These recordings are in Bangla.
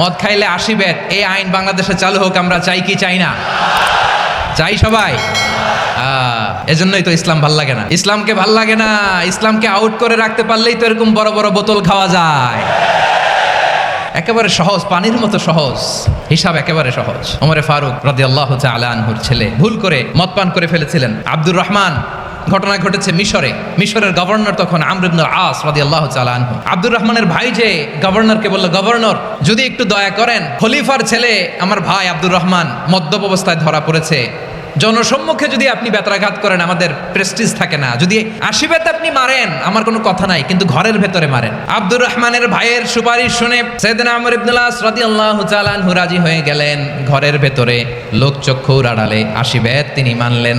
মদ খাইলে আশি এই আইন বাংলাদেশে চালু হোক, আমরা চাই কি চাই না। চাই সবাই। এজন্যই তো ইসলাম ভালো লাগে না। ইসলামকে ভালো লাগে না, ইসলামকে আউট করে রাখতে পারলেই তো এরকম বড় বড় বোতল খাওয়া যায়। একেবারে সহজ, পানির মতো সহজ। হিসাব একেবারে সহজ। ওমরে ফারুক রাদি আল্লাহ আনহুর ছেলে ভুল করে মদ পান করে ফেলেছিলেন। আব্দুর রহমান ঘটনা ঘটেছে মিশরে। মিশরের গভর্নর তখন আমরুদ্দুল আস রাদি আল্লাহ আনহু। আব্দুর রহমানের ভাই যে গভর্নরকে বলল, গভর্নর, যদি একটু দয়া করেন, খলিফার ছেলে আমার ভাই আব্দুর রহমান মদ্যপ অবস্থায় ধরা পড়েছে। জনসম্মুখে যদি আপনি বেত্রাঘাত করেন, আমাদের প্রেস্টিজ থাকে না। যদি আশি আপনি মারেন, আমার কোনো কথা নাই, কিন্তু ঘরের ভেতরে মারেন। আব্দুর রহমানের ভাইয়ের সুপারিশ শুনে সেদিন আমর ইবনুল্লাহ রাদিয়াল্লাহু তাআলা আনহু রাজি হয়ে গেলেন। ঘরের ভেতরে লোকচক্ষুর আড়ালে আশি বেত তিনি মানলেন।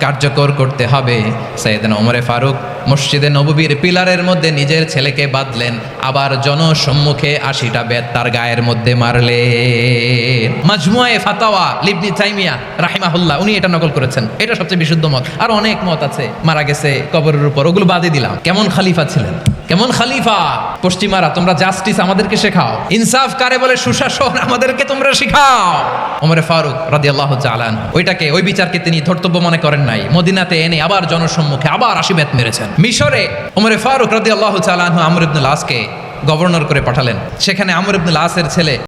কার্যকর করতে হবে। সৈয়দনা ওমরে ফারুক মসজিদে নববীর পিলারের মধ্যে নিজের ছেলেকে বাঁধলেন, আবার জনসম্মুখে আশিটা বেদ তার গায়ের মধ্যে মারলে মাজমুয়ায়ে ফাতাওয়া লিবনি তাইমিয়া রাহিমাহুল্লাহ, উনি এটা নকল করেছেন। এটা সবচেয়ে বিশুদ্ধ মত। আর অনেক মত আছে, মারা গেছে, কবরের উপর, ওগুলো বাদে দিলাম। কেমন খালিফা ছিলেন? কেমন খালিফা? পশ্চিমারা, তোমরা জাস্টিস আমাদেরকে শেখাও। ইনসাফ কারে বলে? সুশাসন আমাদেরকে তোমরা শেখাও। ওমরে ফারুক রাদিয়াল্লাহু চালান ওইটাকে, ওই বিচারকে তিনি ধর্তব্য মনে করেন নাই। মদিনাতে এনে আবার জনসম্মুখে আবার আশিবেত মেরেছেন। মিশরে ওমরে ফারুক রাদিয়াল্লাহু চালান আমর ইবনুল আসকে গভর্নর করে পাঠালেন। সেখানে আমর ইবনুল আসের ছেলে